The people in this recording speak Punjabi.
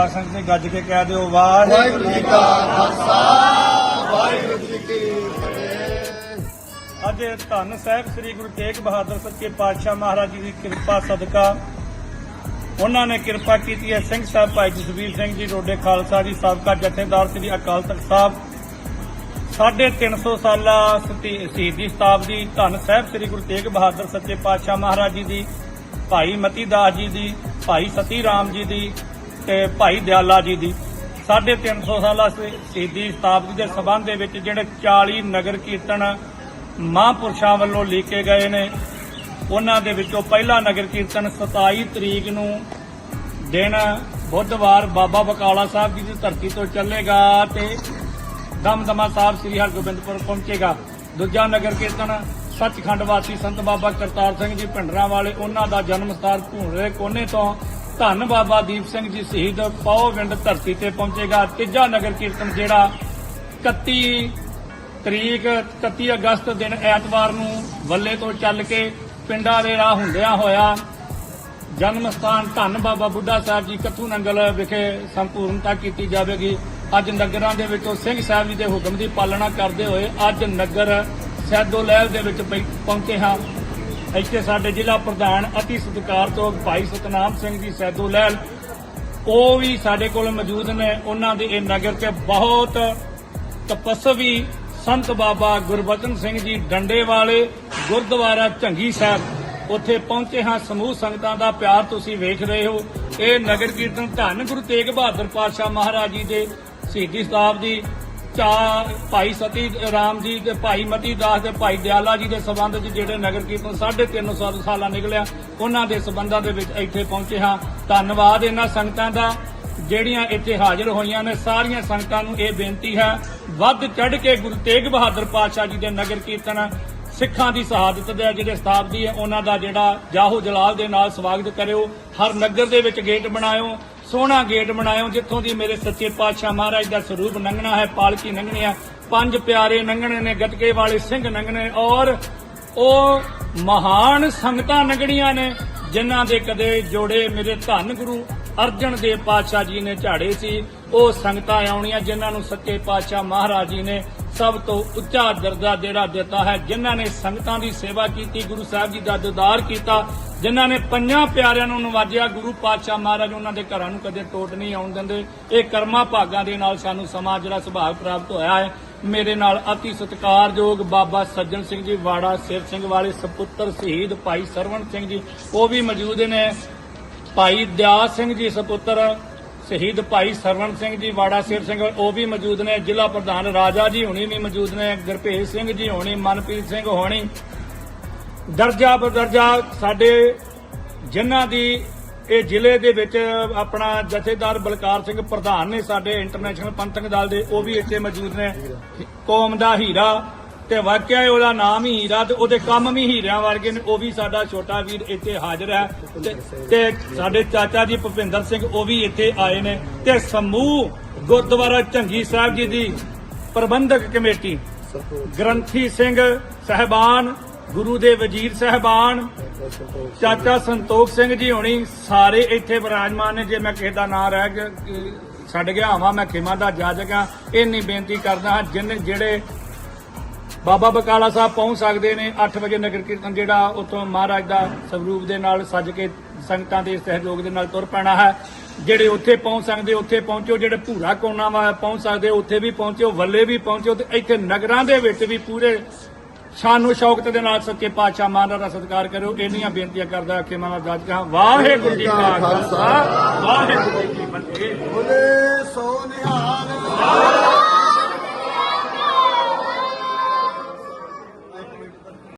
ਸੰਗ ਤੇ ਗੱਜ ਕੇ ਕਹਿ ਦਿਓ ਵਾਹ। ਵਾਹਿਗੁਰੂ ਜੀ ਕਾ ਖਾਲਸਾ ਵਾਹਿਗੁਰੂ ਜੀ ਕੀ ਫਤਿਹ। ਅੱਜ ਧੰਨ ਸਾਹਿਬ ਸ੍ਰੀ ਗੁਰੂ ਤੇਗ ਬਹਾਦਰ ਸੱਚੇ ਪਾਤਸ਼ਾਹ ਮਹਾਰਾਜ ਜੀ ਦੀ ਕਿਰਪਾ ਸਦਕਾ ਉਹਨਾਂ ਨੇ ਕਿਰਪਾ ਕੀਤੀ ਹੈ ਸਿੰਘ ਸਾਹਿਬ ਭਾਈ ਜਸਵੀਰ ਸਿੰਘ ਜੀ ਰੋਡੇ ਖਾਲਸਾ ਜੀ ਸਾਬਕਾ ਜਥੇਦਾਰ ਸ੍ਰੀ ਅਕਾਲ ਤਖਤ ਸਾਹਿਬ ਸਾਢੇ 300 ਸਾਲਾ ਸ਼ਹੀਦੀ ਸ਼ਤਾਬਦੀ ਧੰਨ ਸਾਹਿਬ ਸ੍ਰੀ ਗੁਰੂ ਤੇਗ ਬਹਾਦਰ ਸੱਚੇ ਪਾਤਸ਼ਾਹ ਮਹਾਰਾਜ ਜੀ ਦੀ ਭਾਈ ਮਤੀ ਦਾਸ ਜੀ ਦੀ ਭਾਈ ਸਤੀ ਰਾਮ ਜੀ ਦੀ ਤੇ ਭਾਈ ਦਿਆਲਾ ਜੀ ਦੀ। ਸਾਢੇ 300 ਸਾਲਾ ਸ਼- ਸ਼ਹੀਦੀ ਸ਼ਤਾਬਦੀ ਦੇ ਸਬੰਧ ਦੇ ਵਿੱਚ ਜਿਹੜੇ 40 ਨਗਰ ਕੀਰਤਨ ਮਹਾਂਪੁਰਸ਼ਾਂ ਵੱਲੋਂ ਲਿਖੇ ਗਏ ਨੇ, ਉਹਨਾਂ ਦੇ ਵਿੱਚੋਂ ਪਹਿਲਾ ਨਗਰ ਕੀਰਤਨ 27 ਤਰੀਕ ਨੂੰ ਦਿਨ ਬੁੱਧਵਾਰ ਬਾਬਾ ਬਕਾਲਾ ਸਾਹਿਬ ਜੀ ਦੀ ਧਰਤੀ ਤੋਂ ਚੱਲੇਗਾ ਤੇ ਦਮਦਮਾ ਸਾਹਿਬ ਸ੍ਰੀ ਹਰਗੋਬਿੰਦਪੁਰ ਪਹੁੰਚੇਗਾ। ਦੂਜਾ ਨਗਰ ਕੀਰਤਨ ਸੱਚਖੰਡ ਵਾਸੀ ਸੰਤ ਬਾਬਾ ਕਰਤਾਰ ਸਿੰਘ ਜੀ ਭਿੰਡਰਾਂ ਵਾਲੇ ਉਹਨਾਂ ਦਾ ਜਨਮ ਸਥਾਨ ਭੂਰੇ ਕੋਨੇ ਤੋਂ ਧੰਨ ਬਾਬਾ ਦੀਪ ਸਿੰਘ ਜੀ ਸ਼ਹੀਦ ਪੌਵਿੰਡ ਧਰਤੀ ਤੇ ਪਹੁੰਚੇਗਾ। ਤੀਜਾ ਨਗਰ ਕੀਰਤਨ ਜਿਹੜਾ 31 ਤਰੀਕ 31 ਅਗਸਤ ਦਿਨ ਐਤਵਾਰ ਨੂੰ ਵੱਲੇ ਤੋਂ ਚੱਲ ਕੇ ਪਿੰਡਾਂ ਦੇ ਰਾਹ ਹੁੰਦਿਆਂ ਹੋਇਆ ਜਨਮ ਸਥਾਨ ਧੰਨ ਬਾਬਾ ਬੁੱਢਾ ਸਾਹਿਬ ਜੀ ਕੱਥੂ ਨੰਗਲ ਵਿਖੇ ਸੰਪੂਰਨਤਾ ਕੀਤੀ ਜਾਵੇਗੀ। ਅੱਜ ਨਗਰਾਂ ਦੇ ਵਿੱਚੋਂ ਸਿੰਘ ਸਾਹਿਬ ਜੀ ਦੇ ਹੁਕਮ ਦੀ ਪਾਲਣਾ ਕਰਦੇ ਹੋਏ ਅੱਜ ਨਗਰ ਸੈਦੋ ਲਹਿਲ ਦੇ ਵਿੱਚ ਪਹੁੰਚੇ ਹਾਂ। ਇੱਥੇ ਸਾਡੇ ਜ਼ਿਲ੍ਹਾ ਪ੍ਰਧਾਨ ਅਤੀ ਸਤਿਕਾਰਯੋਗ ਭਾਈ ਸਤਨਾਮ ਸਿੰਘ ਜੀ ਸੈਦੋ ਲਹਿਲ, ਉਹ ਵੀ ਸਾਡੇ ਕੋਲ ਮੌਜੂਦ ਨੇ। ਉਹਨਾਂ ਦੇ ਇਹ ਨਗਰ 'ਚ ਬਹੁਤ ਤਪਸਵੀ ਸੰਤ ਬਾਬਾ ਗੁਰਬਚਨ ਸਿੰਘ ਜੀ ਡੰਡੇ ਵਾਲੇ ਗੁਰਦੁਆਰਾ ਝੰਗੀ ਸਾਹਿਬ। ਉੱਥੇ ਪਹੁੰਚੇ ਹਾਂ। ਸਮੂਹ ਸੰਗਤਾਂ ਦਾ ਪਿਆਰ ਤੁਸੀਂ ਵੇਖ ਰਹੇ ਹੋ। ਇਹ ਨਗਰ ਕੀਰਤਨ ਧੰਨ ਗੁਰੂ ਤੇਗ ਬਹਾਦਰ ਪਾਤਸ਼ਾਹ ਮਹਾਰਾਜ ਜੀ ਦੇ ਸ਼ਹੀਦੀ ਸ਼ਤਾਬਦੀ ਚਾ ਭਾਈ ਸਤੀ, ਰਾਮ ਜੀ ਤੇ ਭਾਈ ਮਤੀ ਦਾਸ ਤੇ ਭਾਈ ਦਿਆਲਾ ਜੀ ਦੇ ਸਬੰਧ 'ਚ ਜਿਹੜੇ ਨਗਰ ਕੀਰਤਨ 350 ਸਾਲਾਂ ਨਿਕਲਿਆ, ਉਹਨਾਂ ਦੇ ਸਬੰਧਾਂ ਦੇ ਵਿੱਚ ਇੱਥੇ ਪਹੁੰਚੇ ਹਾਂ। ਧੰਨਵਾਦ ਇਹਨਾਂ ਸੰਗਤਾਂ ਦਾ, ਜਿਹੜੀਆਂ ਇੱਥੇ ਹਾਜ਼ਰ ਹੋਈਆਂ ਨੇ। ਸਾਰੀਆਂ ਸੰਗਤਾਂ ਨੂੰ ਇਹ ਬੇਨਤੀ ਹੈ, ਵੱਧ ਚੜ ਕੇ ਗੁਰੂ ਤੇਗ ਬਹਾਦਰ ਪਾਤਸ਼ਾਹ ਜੀ ਦੇ ਨਗਰ ਕੀਰਤਨ ਸਿੱਖਾਂ ਦੀ ਸ਼ਹਾਦਤ ਦੇ ਜਿਹੜੇ ਸ਼ਤਾਬਦੀ ਹੈ, ਉਹਨਾਂ ਦਾ ਜਿਹੜਾ ਜਾਹੋ ਜਲਾਲ ਦੇ ਨਾਲ ਸਵਾਗਤ ਕਰਿਓ। ਹਰ ਨਗਰ ਦੇ ਵਿੱਚ ਗੇਟ ਬਣਾਇਓ, ਸੋਹਣਾ ਗੇਟ ਬਣਾਇਓ, ਜਿੱਥੋਂ ਦੀ ਮੇਰੇ ਸੱਚੇ ਪਾਤਸ਼ਾਹ ਮਹਾਰਾਜ ਦਾ ਸਰੂਪ ਨੰਗਣਾ ਹੈ, ਪਾਲਕੀ ਨੰਗਣੀ ਹੈ। ਪੰਜ ਪਿਆਰੇ ਨੰਗਣੇ ਨੇ, ਗਟਕੇ ਵਾਲੇ ਸਿੰਘ ਨੰਗਣੇ, ਔਰ ਉਹ ਮਹਾਨ ਸੰਗਤਾਂ ਨੰਗਣੀਆਂ ਨੇ, ਜਿਨ੍ਹਾਂ ਦੇ ਕਦੇ ਜੋੜੇ ਮੇਰੇ ਧੰਨ ਗੁਰੂ ਅਰਜਨ ਦੇਵ ਪਾਤਸ਼ਾਹ ਜੀ ਨੇ ਝਾੜੇ ਸੀ। ਉਹ ਸੰਗਤਾਂ ਆਉਣੀਆਂ, ਜਿਨ੍ਹਾਂ ਨੂੰ ਸੱਚੇ ਪਾਤਸ਼ਾਹ ਮਹਾਰਾਜ ਜੀ ਨੇ ਸਭ ਤੋਂ ਉੱਚਾ ਦਰਜਾ ਜਿਹੜਾ ਦਿੱਤਾ ਹੈ, ਜਿਨ੍ਹਾਂ ਨੇ ਸੰਗਤਾਂ ਦੀ ਸੇਵਾ ਕੀਤੀ, ਗੁਰੂ ਸਾਹਿਬ ਜੀ ਦਾ ਦੀਦਾਰ ਕੀਤਾ, ਜਿਨ੍ਹਾਂ ਨੇ ਪੰਜਾਂ ਪਿਆਰਿਆਂ ਨੂੰ ਨਵਾਜਿਆ, ਗੁਰੂ ਪਾਤਸ਼ਾਹ ਮਹਾਰਾਜ ਉਹਨਾਂ ਦੇ ਘਰਾਂ ਨੂੰ ਕਦੇ ਟੋਟ ਨਹੀਂ ਆਉਣ ਦਿੰਦੇ। ਇਹ ਕਰਮਾਂ ਭਾਗਾਂ ਦੇ ਨਾਲ ਸਾਨੂੰ ਸਮਾਜ ਜਿਹੜਾ ਸੁਭਾਗ ਪ੍ਰਾਪਤ ਹੋਇਆ ਹੈ। ਮੇਰੇ ਨਾਲ ਅਤੀ ਸਤਿਕਾਰਯੋਗ ਬਾਬਾ ਸੱਜਣ ਸਿੰਘ ਜੀ, ਵਾੜਾ ਸਿਰ ਸਿੰਘ ਵਾਲੇ, ਸਪੁੱਤਰ ਸ਼ਹੀਦ ਭਾਈ ਸਰਵਣ ਸਿੰਘ ਜੀ, ਉਹ ਵੀ ਮੌਜੂਦ ਨੇ। ਭਾਈ ਦਿਆਸ ਸਿੰਘ ਜੀ, ਸਪੁੱਤਰ। ਸ਼ਹੀਦ ਭਾਈ ਸਰਵਣ ਸਿੰਘ ਜੀ, ਵਾੜਾ ਸਿਰ ਸਿੰਘ, ਉਹ ਵੀ ਮੌਜੂਦ ਨੇ। ਜ਼ਿਲ੍ਹਾ ਪ੍ਰਧਾਨ ਰਾਜਾ ਜੀ ਹੁਣੀ ਵੀ ਮੌਜੂਦ ਨੇ, ਗੁਰਭੇਜ ਸਿੰਘ ਜੀ ਹੋਣੀ, ਮਨਪ੍ਰੀਤ ਸਿੰਘ ਹੋਣੀ। ਦਰਜਾ ਬਦਰਜਾ ਸਾਡੇ ਜਿਨ੍ਹਾਂ ਦੀ ਇਹ ਜ਼ਿਲ੍ਹੇ ਦੇ ਵਿੱਚ ਆਪਣਾ ਜਥੇਦਾਰ ਬਲਕਾਰ ਸਿੰਘ ਪ੍ਰਧਾਨ ਨੇ ਸਾਡੇ ਇੰਟਰਨੈਸ਼ਨਲ ਪੰਥਕ ਦਲ ਦੇ, ਉਹ ਵੀ ਇੱਥੇ ਮੌਜੂਦ ਨੇ। ਕੌਮ ਦਾ ਹੀਰਾ ਤੇ ਵਾਕਿਆ ਉਹਦਾ ਨਾਮ ਹੀ ਹੀਰਾ ਤੇ ਉਹਦੇ ਕੰਮ ਵੀ ਹੀਰਿਆਂ ਵਰਗੇ ਨੇ, ਉਹ ਵੀ ਸਾਡਾ ਛੋਟਾ ਵੀਰ ਇੱਥੇ ਹਾਜ਼ਰ ਹੈ ਤੇ- ਤੇ ਸਾਡੇ ਚਾਚਾ ਜੀ ਭੁਪਿੰਦਰ ਸਿੰਘ ਉਹ ਵੀ ਇੱਥੇ ਆਏ ਨੇ ਤੇ ਸਮੂਹ ਗੁਰਦੁਆਰਾ ਝੰਗੀ ਸਾਹਿਬ ਜੀ ਦੀ ਪ੍ਰਬੰਧਕ ਕਮੇਟੀ, ਗ੍ਰੰਥੀ ਸਿੰਘ ਸਹਿਬਾਨ, ਗੁਰੂ ਦੇ ਵਜ਼ੀਰ ਸਹਿਬਾਨ, ਚਾਚਾ ਸੰਤੋਖ ਸਿੰਘ ਜੀ ਹੋਣੀ ਸਾਰੇ ਇੱਥੇ ਵਿਰਾਜਮਾਨ ਨੇ, ਜੇ ਮੈਂ ਕਿਸੇ ਦਾ ਨਾਂ ਰਹਿ ਗਿਆ ਛੱਡ ਗਿਆ ਹਾਂ ਮੈਂ ਖਿਮਾ ਦਾ ਜਾਜਕ ਹਾਂ। ਇੰਨੀ ਬੇਨਤੀ ਕਰਦਾ ਹਾਂ, ਜਿਨ ਜਿਹੜੇ ਬਾਬਾ ਬਕਾਲਾ ਸਾਹਿਬ ਪਹੁੰਚ ਸਕਦੇ ਨੇ 8 ਵਜੇ ਨਗਰ ਕੀਰਤਨ ਜਿਹੜਾ ਉਤੋਂ ਮਹਾਰਾਜ ਦਾ ਸਰੂਪ ਦੇ ਨਾਲ ਸੱਜ ਕੇ ਸੰਗਤਾਂ ਦੇ ਸਹਿਯੋਗ ਦੇ ਨਾਲ ਤੁਰ ਪੈਣਾ ਹੈ। ਜਿਹੜੇ ਉੱਥੇ ਪਹੁੰਚ ਸਕਦੇ, ਉੱਥੇ ਪਹੁੰਚੋ। ਜਿਹੜੇ ਭੂਰਾ ਕੋਨਾ ਵਾ ਪਹੁੰਚ ਸਕਦੇ, ਉੱਥੇ ਵੀ ਪਹੁੰਚੋ, ਵੱਲੇ ਵੀ ਪਹੁੰਚੋ ਤੇ ਇੱਥੇ ਨਗਰਾਂ ਦੇ ਵਿੱਚ ਵੀ ਪੂਰੇ ਸ਼ਾਨੋ ਸ਼ੌਕਤ ਦੇ ਨਾਲ ਸੱਚੇ ਪਾਤਸ਼ਾਹ ਮਹਾਰਾਜ ਦਾ ਸਤਿਕਾਰ ਕਰਿਓ। ਇੰਨੀਆਂ ਬੇਨਤੀਆਂ ਕਰਦਾ ਕਿ ਮਾਨਾ ਜੱਜ ਕਹਾਂ ਵਾਹਿਗੁਰੂ ਜੀ ਕਾ ਖਾਲਸਾ, ਵਾਹਿਗੁਰੂ ਜੀ ਕੀ ਫਤਿਹ। ਬੋਲੇ ਸੋ